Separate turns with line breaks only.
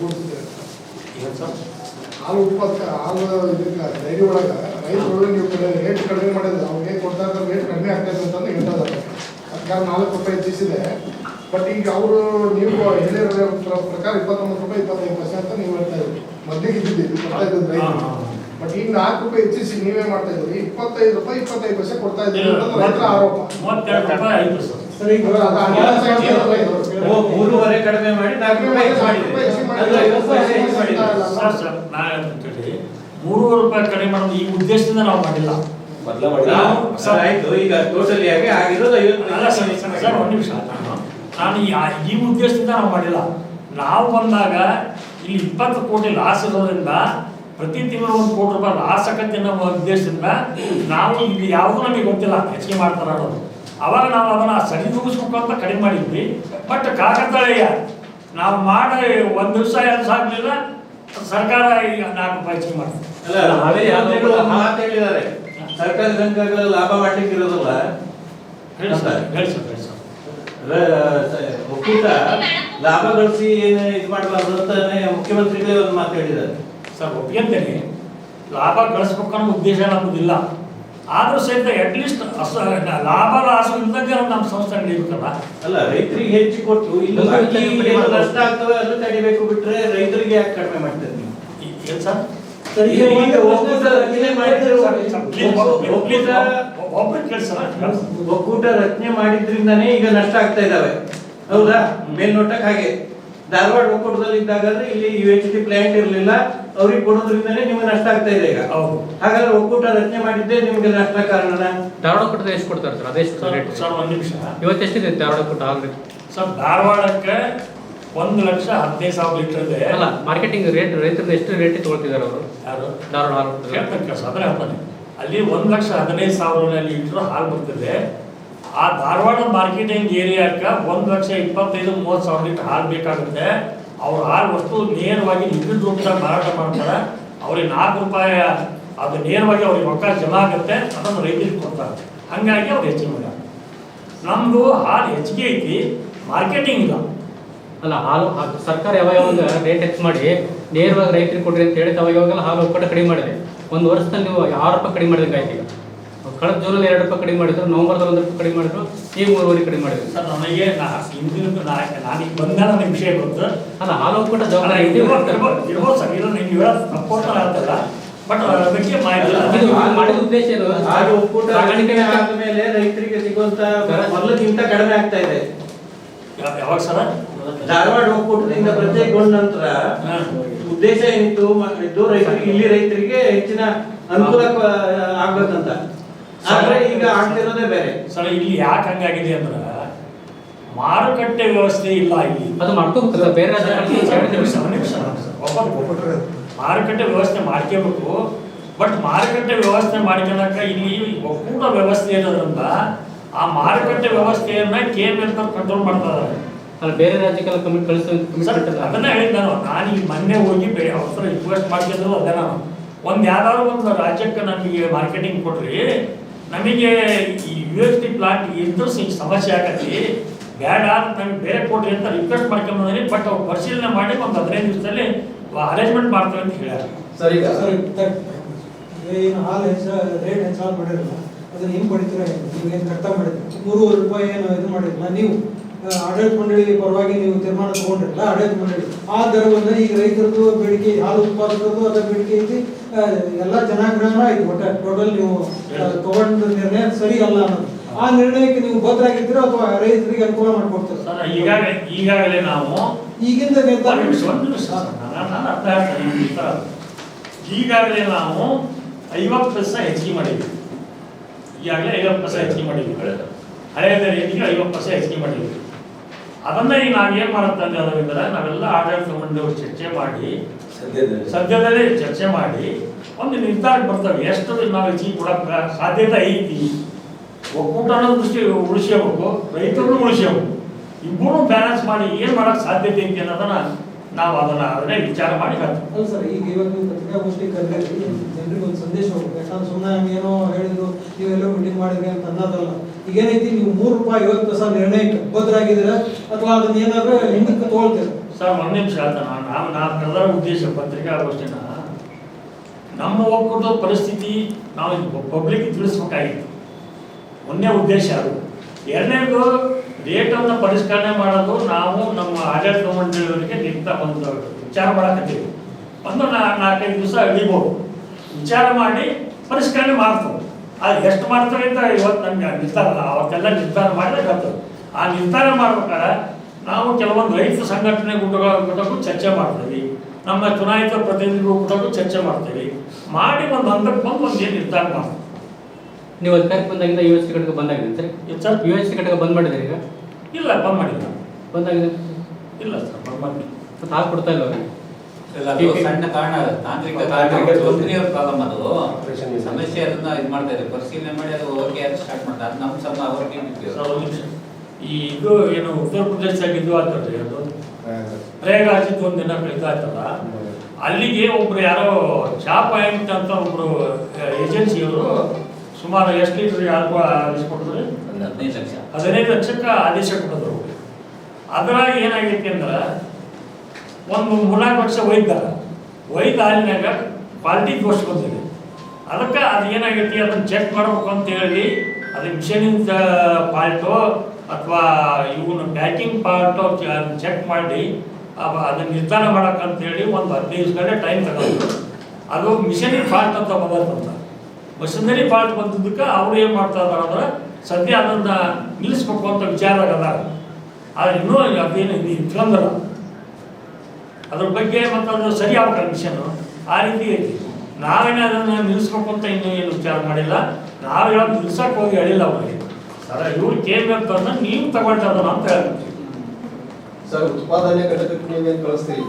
ಏನು ಸರ್
ಹಾಲು ಉತ್ಪಾದಕ ಹಾಲು ಇದಕ್ಕೆ ಡೈರಿ ಒಳಗೆ ರೈತರು ನೀವು ಕಡೆ ರೇಟ್ ಕಡಿಮೆ ಮಾಡಿದ್ರೆ ಅವ್ರಿಗೆ ಕೊಡ್ತಾ ಇರೋ ರೇಟ್ ಕಡಿಮೆ ಆಗ್ತದೆ ಅಂತಂದು ಹೇಳ್ತಾರೆ ಸರ್ಕಾರ ನಾಲ್ಕು ರೂಪಾಯಿ ಹೆಚ್ಚಿಸಿದೆ. ಬಟ್ ಈಗ ಅವರು ನೀವು ಹೇಳಿರೋ ಪ್ರ- ಪ್ರಕಾರ ಇಪ್ಪತ್ತೊಂಬತ್ತು ರೂಪಾಯಿ ಇಪ್ಪತ್ತೈದು ಪರ್ಸೆಂಟ್ ಅಂತ ನೀವು ಹೇಳ್ತಾ ಇದ್ರಿ ಮೊದಲಿಗೆ ಇದ್ದಿದ್ದು
ಹಾ.
ಬಟ್ ಈಗ ನಾಲ್ಕು ರೂಪಾಯಿ ಹೆಚ್ಚಿಸಿ ನೀವೇ ಮಾಡ್ತಾ ಇದ್ದೀರಿ. ಇಪ್ಪತ್ತೈದು ರೂಪಾಯಿ ಇಪ್ಪತ್ತೈದು ಪೈಸೆ ಕೊಡ್ತಾ ಇದ್ದೀರಿ ಅನ್ನೋದು ರೈತರ ಆರೋಪ.
ಮೂರುವರೆ ಕಡಿಮೆ ಮಾಡಿ ನಾಲ್ಕು ರೂಪಾಯಿ
ಮೂರುವರೆ ರೂಪಾಯಿ ಕಡಿಮೆ ಮಾಡೋದು ಈ ಉದ್ದೇಶದಿಂದ ನಾವು ಮಾಡಿಲ್ಲ
ಈಗ ಟೋಟಲಿ ಆಗಿ ಆಗಿರೋದು
ಅಲ್ಲ ಸರ್ ಸರ್ ಒಂದು ನಿಮಿಷ ನಾನು ಈ ಉದ್ದೇಶದಿಂದ ನಾವು ಮಾಡಿಲ್ಲ ನಾವು ಬಂದಾಗ ಇಲ್ಲಿ ಇಪ್ಪತ್ತು ಕೋಟಿ ಲಾಸ್ ಇರೋದ್ರಿಂದ ಪ್ರತಿ ತಿಂಗಳು ಒಂದು ಕೋಟಿ ರೂಪಾಯಿ ಲಾಸ್ ಆಗತ್ತೆ ಅನ್ನೋ ಉದ್ದೇಶದಿಂದ ನಾವು ಇಲ್ಲಿ ಯಾವುದೂ ನಮಗೆ ಗೊತ್ತಿಲ್ಲ ಹೆಚ್ಚಿಗೆ ಮಾಡ್ತಾರ ಅನ್ನೋದು ಅವಾಗ ನಾವು ಅದನ್ನು ಅಂತ ಕಡಿಮೆ ಮಾಡಿದ್ವಿ. ಬಟ್ ಕಾಕತಾಳೀಯ ನಾವು ಮಾಡಿ ಒಂದು ದಿವಸ ಎರಡು ಸಾಕಲಿಲ್ಲ ಸರ್ಕಾರ ಈಗ ನಾಲ್ಕು ರೂಪಾಯಿ ಹೆಚ್ಚಿಗೆ ಮಾಡ್ತಾರೆ
ಅಲ್ಲ ನಾವೇ ಯಾವ್ದಾದ್ರು ಮಾತು ಹೇಳಿದ್ದಾರೆ. ಸರ್ಕಾರಿ ಸಂಘಗಳ ಲಾಭ ಮಾಡ್ಲಿಕ್ಕೆ ಇರೋದಲ್ಲ ಒಕ್ಕೂಟ ಲಾಭ ಗಳಿಸಿ ಏನು ಇದು ಮಾಡಬಾರ್ದು ಅಂತ ಮುಖ್ಯಮಂತ್ರಿಗಳೇ ಒಂದು ಮಾತು ಹೇಳಿದ್ದಾರೆ.
ಸರ್ ಒಪ್ಪಿಗೆ ಲಾಭ ಗಳಿಸ್ಬೇಕು ಅನ್ನೋ ಉದ್ದೇಶ ನಮ್ಮದಿಲ್ಲ ಆದ್ರೂ ಸಹಿತ ಅಟ್ಲೀಸ್ಟ್ ಲಾಭ ಲಾಸ ಇದ್ದಂಗೆ ನಮ್ಮ ಸಂಸ್ಥೆ ನಡೀಬೇಕಲ್ಲ
ಅಲ್ಲ ರೈತರಿಗೆ ಹೆಚ್ಚು ಕೊಟ್ಟು ಇಲ್ಲ ನಷ್ಟ ಆಗ್ತವೆ ಅದು ತಡಿಬೇಕು ಬಿಟ್ರೆ ರೈತರಿಗೆ ಯಾಕೆ ಕಡಿಮೆ ಮಾಡ್ತಾರೆ ನೀವು?
ಈ- ಏನ್ ಸರ್
ಒಕ್ಕೂಟ ರಚನೆ ಮಾಡಿದ್ರಿಂದಾನೇ ಈಗ ನಷ್ಟ ಆಗ್ತಾ ಇದಾವೆ. ಹೌದಾ? ಮೇಲ್ನೋಟಕ್ಕೆ ಹಾಗೆ. ಧಾರವಾಡ ಒಕ್ಕೂಟದಲ್ಲಿ ಇದ್ದಾಗಾದ್ರೆ ಇಲ್ಲಿ ಯು ಎಚ್ ಡಿ ಪ್ಲಾಂಟ್ ಇರಲಿಲ್ಲ. ಅವ್ರಿಗೆ ಕೊಡೋದ್ರಿಂದಲೇ ನಿಮ್ಗೆ ನಷ್ಟ ಆಗ್ತಾ ಇದೆ ಈಗ.
ಹೌದು.
ಹಾಗಾದ್ರೆ ಒಕ್ಕೂಟ ರಚನೆ ಮಾಡಿದ್ದೆ ನಿಮ್ಗೆ ನಷ್ಟ ಕಾರಣ
ಧಾರವಾಡ ಕೊಟ್ಟದ ಎಷ್ಟು ಕೊಡ್ತಾರೆ ಸರ್? ಅದೇ
ಸರ್ ಒಂದು ನಿಮಿಷ.
ಇವತ್ತು ಎಷ್ಟಿದೆ ಧಾರವಾಡ ರೇಟ್
ಸರ್ ಧಾರವಾಡಕ್ಕೆ ಒಂದು ಲಕ್ಷ ಹದಿನೈದು ಸಾವಿರ ಲೀಟರ್ ಇದೆ.
ಅಲ್ಲ ಮಾರ್ಕೆಟಿಂಗ್ ರೇಟ್ ರೈತರು ಎಷ್ಟು ರೇಟ್ ತಗೊಳ್ತಿದ್ದಾರೆ ಅವರು?
ಯಾರು?
ಧಾರವಾಡ ಹಾಲು
ಹೇಳ್ತಾನೆ ಅಲ್ಲಿ ಒಂದು ಲಕ್ಷ ಹದಿನೈದು ಸಾವಿರ ಲೀಟರ್ ಹಾಲು ಬರ್ತಿದೆ. ಆ ಧಾರವಾಡ ಮಾರ್ಕೆಟಿಂಗ್ ಏರಿಯಾಕ್ಕೆ ಒಂದು ಲಕ್ಷ ಇಪ್ಪತ್ತೈದು, ಮೂವತ್ತು ಸಾವಿರ ಲೀಟರ್ ಹಾಲು ಬೇಕಾಗುತ್ತೆ. ಅವ್ರು ಹಾಲು ವಸ್ತು ನೇರವಾಗಿ ಲಿಕ್ವಿಡ್ ರೂಪದಾಗ ಮಾರಾಟ ಮಾಡ್ತಾರೆ. ಅವ್ರಿಗೆ ನಾಲ್ಕು ರೂಪಾಯಿ ಅದು ನೇರವಾಗಿ ಅವ್ರಿಗೆ ರೊಕ್ಕ ಜಮಾ ಆಗುತ್ತೆ, ಅದನ್ನು ರೈತರಿಗೆ ಕೊಡ್ತಾರೆ. ಹಾಗಾಗಿ ಅವ್ರು ಹೆಚ್ಚಿಗೆ ಮಾಡ್ಯಾರ ನಮ್ಮದು ಹಾಲು ಹೆಚ್ಚಿಗೆ ಐತಿ, ಮಾರ್ಕೆಟಿಂಗ್ ಇಲ್ಲ.
ಅಲ್ಲ, ಹಾಲು ಸರ್ಕಾರ ಯಾವ ಯಾವಾಗ ರೇಟ್ ಹೆಚ್ಚು ಮಾಡಿ, ನೇರವಾಗಿ ರೈತರಿಗೆ ಕೊಡ್ರಿ ಅಂತ ಹೇಳಿ ಅವಾಗ ಯಾವಾಗೆಲ್ಲ ಹಾಲು ಒಪ್ಪಟ್ಟು ಕಡಿಮೆ ಮಾಡಿದೆ. ಒಂದು ವರ್ಷದಲ್ಲಿ ನೀವು ಆರು ರೂಪಾಯಿ ಕಡಿಮೆ ಮಾಡಿದಂಗೆ ಕಳೆದ ಜೂನಲ್ಲಿ ಎರಡು ರೂಪಾಯಿ ಕಡಿಮೆ ಮಾಡಿದ್ರು ನವೆಂಬರ್ದಲ್ಲಿ ಒಂದು ರೂಪಾಯಿ ಕಡಿಮೆ ಮಾಡಿದ್ರು ಈ ಮೂರುವರೆ ಕಡಿಮೆ ಮಾಡಿದ್ರು.
ಸರ್ ನನಗೆ ಹಿಂದಿನ ನಾನೀಗ ಬಂದ ನನಗೆ ವಿಷಯ ಗೊತ್ತು.
ಅಲ್ಲ ಹಾಲು ಕೂಡ
ಅಲ್ಲ,
ಜವಾಬ್ದಾರಿ ಇದೆ
ಇರ್ಬೋದು, ಸರ್. ಇಲ್ಲ ನೀವು ಅಂತ ನಾನು ಹೇಳ್ತಿಲ್ಲ. ಬಟ್ ಮಾಹಿತಿ.
ಇದು ಇದು ಮಾಡಿದ ಉದ್ದೇಶ ಏನು?
ಹಾಲು ಒಕ್ಕೂಟ
ಸಾಗಾಣಿಕೆ
ಆದಮೇಲೆ ರೈತರಿಗೆ ಸಿಗುವಂತ ಮೊದಲಕ್ಕಿಂತ ಕಡಿಮೆ ಆಗ್ತಾ ಇದೆ.
ಯಾವಾಗ ಸರ್?
ಧಾರವಾಡ ಒಕ್ಕೂಟದಿಂದ ಪ್ರತ್ಯೇಕಗೊಂಡ ನಂತರ. ಉದ್ದೇಶ ಏನಿತ್ತು? ರೈತರಿಗೆ ಇಲ್ಲಿ ರೈತರಿಗೆ ಹೆಚ್ಚಿನ ಅನುಕೂಲ ಆಗ್ಬೇಕಂತ. ಆದ್ರೆ ಈಗ ಆಗ್ತಿರೋದೇ ಬೇರೆ.
ಸರ್ ಇಲ್ಲಿ ಯಾಕೆ ಹಂಗಾಗಿದೆ ಅಂದ್ರೆ ಮಾರುಕಟ್ಟೆ ವ್ಯವಸ್ಥೆ ಇಲ್ಲ ಇಲ್ಲಿ.
ಅದು ಮಾಡ್ಕೋಬೇಕಲ್ಲ ಬೇರೆ
ನಿಮಿಷ, ನಿಮಿಷ. ಮಾರುಕಟ್ಟೆ ವ್ಯವಸ್ಥೆ ಮಾಡ್ಕೋಬೇಕು. ಬಟ್ ಮಾರುಕಟ್ಟೆ ವ್ಯವಸ್ಥೆ ಮಾಡ್ಕೊಳಕ ಇಲ್ಲಿ ಒಕ್ಕೂಟ ವ್ಯವಸ್ಥೆ ಇರೋದ್ರಿಂದ ಆ ಮಾರುಕಟ್ಟೆ ವ್ಯವಸ್ಥೆಯನ್ನ ಕೆ ಅಂತ ಎಲ್ ಕಂಟ್ರೋಲ್ ಮಾಡ್ತಾರೆ ಇದ್ದಾರೆ
ಅಲ್ಲ ಬೇರೆ ರಾಜ್ಯಕ್ಕೆಲ್ಲ ಕಮ್ಮಿ ಕಳಿಸೋ
ಸರ್
ಕಮಿಟ್ಮೆಂಟ್ ಅಲ್ಲ
ಅದನ್ನ ಹೇಳಿದ್ ನಾನು. ನಾನು ಈಗ ಮೊನ್ನೆ ಹೋಗಿ ಬೇರೆ ಅವಸರ ರಿಕ್ವೆಸ್ಟ್ ಮಾಡ್ತಿದ್ರು ಅದೇ ನಾನು. ಒಂದು ಯಾವ್ದಾದ್ರು ಒಂದು ರಾಜ್ಯಕ್ಕೆ ನಮಗೆ ಮಾರ್ಕೆಟಿಂಗ್ ಕೊಡ್ರಿ. ನಮಗೆ ಈ ಯು ಎಸ್ ಟಿ ಪ್ಲಾಂಟ್ ಇದ್ರೂ ಸಮಸ್ಯೆ ಆಗತ್ತೆ. ಬೇಡ ನಮಗೆ ಬೇರೆ ಕೊಡ್ರಿ ಅಂತ ರಿಕ್ವೆಸ್ಟ್ ಮಾಡ್ಕೊಂಬಂದ್ರಿ ಬಟ್ ಅವ್ರು ಪರಿಶೀಲನೆ ಮಾಡಿ ಒಂದು ಹದಿನೈದು ದಿವಸದಲ್ಲಿ ಅರೇಂಜ್ಮೆಂಟ್ ಮಾಡ್ತೇವೆ ಅಂತ ಹೇಳ್ಯಾರ.
ಸರಿ
ಏನು ಹಾಲು ಹೆಚ್ಚ ರೇಟ್ ಹೆಚ್ಚಾಗಿ ಮಾಡಿರಲ್ಲ ಅದನ್ನ ಹೆಂಗ್ ಪಡಿತೀರ? ನೀವು ಏನು ಕಟ್ಟ ಮಾಡಿದ್ರು? ಮೂರುವರೆ ರೂಪಾಯಿ ಏನು ಇದು ಮಾಡಿರಲ್ಲ ನೀವು ಆಡಳಿತ ಮಂಡಳಿ ಪರವಾಗಿ ನೀವು ತೀರ್ಮಾನ ತಗೊಂಡಿರಲ್ಲ ಆಡಳಿತ ಮಂಡಳಿ ಆ ದರವನ್ನ ಈಗ ರೈತರದ್ದು ಬೇಡಿಕೆ ಹಾಲು ಉತ್ಪಾದಕರದ್ದು ಅದರ ಬೇಡಿಕೆ ಐತಿ ಎಲ್ಲಾ ಜನಾಗ್ರಹ ಐತಿ ಒಟ್ಟ ಟೋಟಲ್ ನೀವು ತಗೊಂಡ ನಿರ್ಣಯ ಸರಿ ಅಲ್ಲ ಅನ್ನೋದು. ಆ ನಿರ್ಣಯಕ್ಕೆ ನೀವು ಬದ್ಧರಾಗಿದ್ದೀರ ಅಥವಾ ರೈತರಿಗೆ ಅನುಕೂಲ ಮಾಡ್ಕೊಡ್ತೀರ?
ಸರ್ ಈಗಾಗಲೇ ಈಗಾಗಲೇ ನಾವು
ಈಗಿಂದ ನಿರ್ಧಾರ
ಈಗಾಗಲೇ ನಾವು ಐವತ್ತು ಪೈಸೆ ಹೆಚ್ಚಿಗೆ ಮಾಡಿದ್ವಿ ಈಗಾಗಲೇ ಐವತ್ತು ಪರ್ಸೆಂಟ್ ಹೆಚ್ಚಿಗೆ ಮಾಡಿದ್ವಿ. ಕಳೆದ ಹಳೆಯ ರೇಟಿಗೆ ಐವತ್ತು ಪರ್ಸೆಂಟ್ ಹೆಚ್ಚಿಗೆ ಮಾಡಿದ್ವಿ. ಅದನ್ನ ಈಗ ನಾವೇನ್ ಮಾಡುತ್ತಂದ್ರೆ ಅದರಿಂದ ನಾವೆಲ್ಲ ಆಡಳಿತ ಮಂಡಳಿಯವರು ಚರ್ಚೆ ಮಾಡಿ ಸದ್ಯದಲ್ಲೇ. ಚರ್ಚೆ ಮಾಡಿ ಒಂದು ನಿರ್ಧಾರಕ್ಕೆ ಬರ್ತವೆ. ಎಷ್ಟು ನಾವು ಹೆಚ್ಚಿಗೆ ಕೊಡಕ್ಕೆ ಸಾಧ್ಯತೆ ಐತಿ. ಒಕ್ಕೂಟ ಅನ್ನೋದು ದೃಷ್ಟಿ ಉಳಿಸ್ಕೋಬೇಕು. ರೈತರನ್ನು ಉಳಿಸ್ಕೋಬೇಕು. ಇಬ್ಬರು ಬ್ಯಾಲೆನ್ಸ್ ಮಾಡಿ ಏನು ಮಾಡಕ್ ಸಾಧ್ಯತೆ ಐತಿ ಅನ್ನೋದನ್ನ ನಾವು ಅದನ್ನ ಅದನ್ನೇ ವಿಚಾರ ಮಾಡಿ ಹೇಳ್ತೀವಿ.
ಸರ್ ಈಗ ಇವತ್ತು ಪತ್ರಿಕಾಗೋಷ್ಠಿ ಕರೆದಿರಿ ಜನರಿಗೆ ಒಂದು ಸಂದೇಶ ಹೋಗ್ಬೇಕು. ಯಾಕಂದ್ರೆ ಸುಮ್ಮನೆ ಏನೋ ಹೇಳಿದ್ರು ನೀವೆಲ್ಲೋ ಮೀಟಿಂಗ್ ಮಾಡಿದ್ರಿ ಅಂತ ಅನ್ನೋದಲ್ಲ ಈಗ ಏನೈತಿ ನೀವು ಮೂರು ರೂಪಾಯಿ ಐವತ್ತು ಪೈಸಾ ನಿರ್ಣಯಕ್ಕೆ ಬದ್ಧರಾಗಿದ್ದೀರಾ ಅಥವಾ ಅದನ್ನ ಏನಾದ್ರು ಹಿಂದಕ್ಕೆ ತಗೊಳ್ತೀರಾ?
ಸರ್ ಒಂದು ನಿಮಿಷ ಆಯ್ತಾ ನಾವು ನಾವು ಕರೆದ ಉದ್ದೇಶ ಪತ್ರಿಕಾಗೋಷ್ಠಿನ ನಮ್ಮ ಒಕ್ಕೂಟದ ಪರಿಸ್ಥಿತಿ ನಾವು ಪಬ್ಲಿಕ್ ತಿಳಿಸ್ಬೇಕಾಗಿತ್ತು. ಒಂದೇ ಉದ್ದೇಶ ಅದು. ಎರಡನೇದು ರೇಟನ್ನು ಪರಿಷ್ಕರಣೆ ಮಾಡೋದು ನಾವು ನಮ್ಮ ಆಡಳಿತ ಮಂಡಳಿಯವರಿಗೆ ನಿಂತ ಒಂದು ವಿಚಾರ ಮಾಡಕತ್ತೀವಿ. ಒಂದು ನಾಲ್ಕೈದು ದಿವಸ ಹಿಡಿಬೋದು. ವಿಚಾರ ಮಾಡಿ ಪರಿಷ್ಕರಣೆ ಮಾಡ್ತವೆ. ಅದು ಎಷ್ಟು ಮಾಡ್ತಾರೆ ಅಂತ ಇವತ್ತು ನಮಗೆ ನಿರ್ಧಾರ. ಅವತ್ತೆಲ್ಲ ನಿರ್ಧಾರ ಮಾಡಿದ್ರೆ ಆ ನಿರ್ಧಾರ ಮಾಡ್ಬೇಕಾದ್ರೆ ನಾವು ಕೆಲವೊಂದು ರೈತ ಸಂಘಟನೆ ಗುಟ್ಟಗಳ ಕೂಟಕ್ಕೂ ಚರ್ಚೆ ಮಾಡ್ತೀವಿ. ನಮ್ಮ ಚುನಾಯಿತ ಪ್ರತಿನಿಧಿಗಳ ಕೂಟಕ್ಕೂ ಚರ್ಚೆ ಮಾಡ್ತೀವಿ. ಮಾಡಿ ಒಂದು ಹಂತಕ್ಕೆ ಬಂದು ಒಂದು ಏನು ನಿರ್ಧಾರ ಮಾಡ್ತೀವಿ.
ನೀವು ಅಧಿಕಾರಕ್ಕೆ ಬಂದಾಗಿಂದ ಯು ಎಸ್ ಸಿ ಘಟಕ ಬಂದಾಗಿದೆ ಸರ್?
ಇದು ಸರ್.
ಯು ಎಸ್ ಸಿ ಘಟಕ ಬಂದ್ ಮಾಡಿದ್ರೆ ಈಗ?
ಇಲ್ಲ ಬಂದ್ ಮಾಡಿಲ್ಲ.
ಬಂದಾಗಿದೆ?
ಇಲ್ಲ ಸರ್ ಬಂದ್ ಮಾಡಿಲ್ಲ.
ಮತ್ತೆ ಹಾಲು ಕೊಡ್ತಾ ಇಲ್ಲ ಅವ್ರಿಗೆ
ಇಲ್ಲ, ಅದು ಸಣ್ಣ ಕಾರಣ ತಾಂತ್ರಿಕ ಕಾರಣ. ಕಂಪ್ನಿಯವ್ರ ಪ್ರಾಬ್ಲಮ್ ಅದು. ಸಮಸ್ಯೆ ಅದನ್ನ ಇದು ಮಾಡ್ತಾ ಇದ್ದಾರೆ. ಪರಿಶೀಲನೆ ಮಾಡಿ ಅದು ಓಕೆ ಅಂತ ಸ್ಟಾರ್ಟ್ ಮಾಡ್ತಾರೆ ಅದು ನಮ್ಮ ಸಮ ಅವ್ರಿಗೆ ಬಿಟ್ಟಿದ್ದು.
ಸರ್ ಒಂದು ನಿಮಿಷ. ಈ ಇದು ಏನು ಉತ್ತರ ಪ್ರದೇಶದಾಗ ಇದು ಆಗ್ತದೆ ಅದು? ಪ್ರಯಾಗರಾಜಿದ್ದು ಒಂದು ದಿನ ಇದಾಯ್ತಲ್ಲ ಅಲ್ಲಿಗೆ ಒಬ್ರು ಯಾರೋ ಚಾ ಪಾಯಿಂಟ್ ಅಂತ ಒಬ್ರು ಏಜೆನ್ಸಿಯವರು ಸುಮಾರು ಎಷ್ಟು ಲೀಟರ್ ಯಾರಿಗೂ ಆದೇಶ ಕೊಟ್ಟಿದ್ರು?
ಒಂದು ಹದಿನೈದು ಲಕ್ಷ.
ಹದಿನೈದು ಲಕ್ಷಕ್ಕೆ ಆದೇಶ ಕೊಟ್ಟಿದ್ರು. ಅದ್ರಾಗ ಏನಾಗೈತಿ ಅಂದ್ರೆ ಒಂದು ಮೂರ್ನಾಲ್ಕು ವರ್ಷ ಒಯ್ದ ಒಯ್ದ ಹಾಲಿನಾಗ ಕ್ವಾಲಿಟಿ ದೋಷ ಬಂದಿದೆ. ಅದಕ್ಕೆ ಅದು ಏನಾಗೈತಿ ಅದನ್ನ ಚೆಕ್ ಮಾಡ್ಬೇಕು ಅಂತ ಹೇಳಿ ಅದು ಮಿಷನಿಂದ ಪಾರ್ಟೋ ಅಥವಾ ಇವನು ಪ್ಯಾಕಿಂಗ್ ಪಾರ್ಟೋ ಅದನ್ನ ಚೆಕ್ ಮಾಡಿ ಅದನ್ನ ನಿರ್ಧಾರ ಮಾಡಕ್ಕಂತ ಹೇಳಿ ಒಂದು ಹದಿನೈದು ಗಂಟೆ ಟೈಮ್ ತಗೊಂಡು ಅದು ಮಿಷನಿಂಗ್ ಫಾಲ್ಟ್ ಅಂತ ಬಂದಂತ ಮಷಿನರಿ ಫಾಲ್ಟ್ ಬಂದಿದ್ದಕ್ಕೆ ಅವ್ರು ಏನು ಮಾಡ್ತಾ ಇದಾರೆ ಅಂದ್ರೆ ಸದ್ಯ ಅದನ್ನ ನಿಲ್ಲಿಸ್ಬೇಕು ಅಂತ ವಿಚಾರದಾಗ ಆಗಲ್ಲ ಆದ್ರೆ ಇನ್ನೂ ಅದೇನು ಇಟ್ಕೊಂಡಲ್ಲ ಅದ್ರ ಬಗ್ಗೆ ಮತ್ತು ಅದು ಸರಿ ಮಿಷನ್ ಆ ರೀತಿ ನಾವೇನೇ ಅದನ್ನು ನಿಲ್ಲಿಸ್ಬೇಕು ಅಂತ ಇನ್ನೂ ಏನು ವಿಚಾರ ಮಾಡಿಲ್ಲ. ನಾವು ಹೇಳೋದು ನಿಲ್ಸಕ್ಕೆ ಹೋಗಿ ಹೇಳಿಲ್ಲ ಅವರಿಗೆ. ಸರ, ಇವ್ರು ಕೇಳ್ಬೇಕು ಅಂದ್ರೆ ನೀವು ತಗೊಳ್ತಾ ಅಂತ ಹೇಳ್ತೀವಿ
ಸರ್, ಉತ್ಪಾದನೆ ಘಟಕಕ್ಕೆ ನೀವೇನು ಕಳಿಸ್ತೀರಿ?